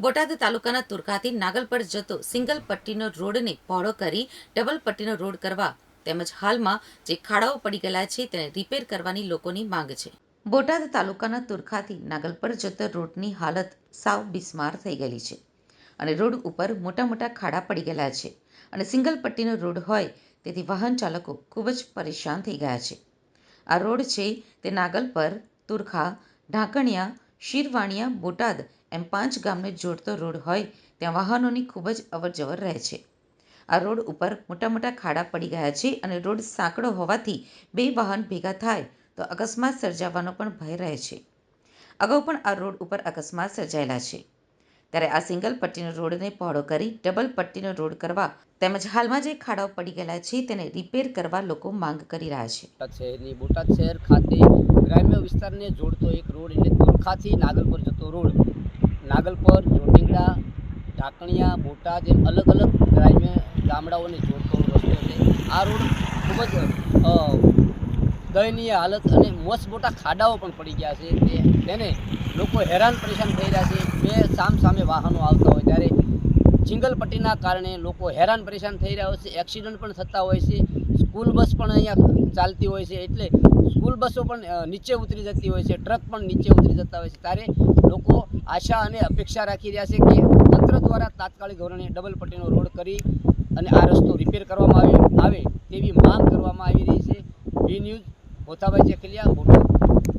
બોટાદ તાલુકાના તુરખાથી નાગલ પર જતો સિંગલ પટ્ટીનો રોડને પહોળો કરી ડબલ પટ્ટીનો રોડ કરવા તેમજ હાલમાં જે ખાડાઓ પડી ગયેલા છે તેને રિપેર કરવાની લોકોની માંગ છે. બોટાદ તાલુકાના તુરખાથી નાગલપર જતો રોડની હાલત સાવ બિસ્માર થઈ ગયેલી છે અને રોડ ઉપર મોટા મોટા ખાડા પડી ગયેલા છે અને સિંગલ પટ્ટીનો રોડ હોય તેથી વાહન ચાલકો ખૂબ જ પરેશાન થઈ ગયા છે. આ રોડ છે તે નાગલપર તુરખા, ઢાંકણિયા શિરવાણિયા, બોટાદ એમ પાંચ ગામને જોડતો રોડ હોય, ત્યાં વાહનોની ખૂબ જ અવરજવર રહે છે. આ રોડ ઉપર મોટા મોટા ખાડા પડી ગયા છે અને રોડ સાંકડો હોવાથી બે વાહન ભેગા થાય તો અકસ્માત સર્જાવાનો પણ ભય રહે છે. અગાઉ પણ આ રોડ ઉપર અકસ્માત સર્જાયેલા છે. ત્યારે આ સિંગલ પટ્ટીનો રોડને પહોળો કરી ડબલ પટ્ટીનો રોડ કરવા તેમજ હાલમાં જે ખાડાઓ પડી ગયેલા છે તેને રિપેર કરવા લોકો માંગ કરી રહ્યા છે. બોટાદ શહેર ખાતે ગ્રામ્ય વિસ્તારને જોડતો એક રોડ એટલે તુરખાથી નાગલ પર જતો રોડ. નાગલ પર જોટિંગડા ઢાકણિયા, બોટાદ એમ અલગ અલગ ગ્રામ્ય ગામડાઓને જોડતો રસ્તો છે. આ રોડ ખૂબ જ દયનીય હાલત અને મસ્ત મોટા ખાડાઓ પણ પડી ગયા છે. તેને લોકો હેરાન પરેશાન થઈ રહ્યા છે. બે સામ સામે વાહનો આવતા હોય ત્યારે સિંગલ પટ્ટીના કારણે લોકો હેરાન પરેશાન થઈ રહ્યા હોય છે, એક્સિડન્ટ પણ થતા હોય છે, સ્કૂલ બસ પણ અહીંયા ચાલતી હોય છે, એટલે સ્કૂલ બસો પણ નીચે ઉતરી જતી હોય છે, ટ્રક પણ નીચે ઉતરી જતા હોય છે. ત્યારે લોકો આશા અને અપેક્ષા રાખી રહ્યા છે કે તંત્ર દ્વારા તાત્કાલિક ધોરણે ડબલ પટ્ટીનો રોડ કરી અને આ રસ્તો રિપેર કરવામાં આવે આવે તેવી માંગ કરવામાં આવી રહી છે. બી ન્યૂઝ ગોતાભાઈ ચેકલિયા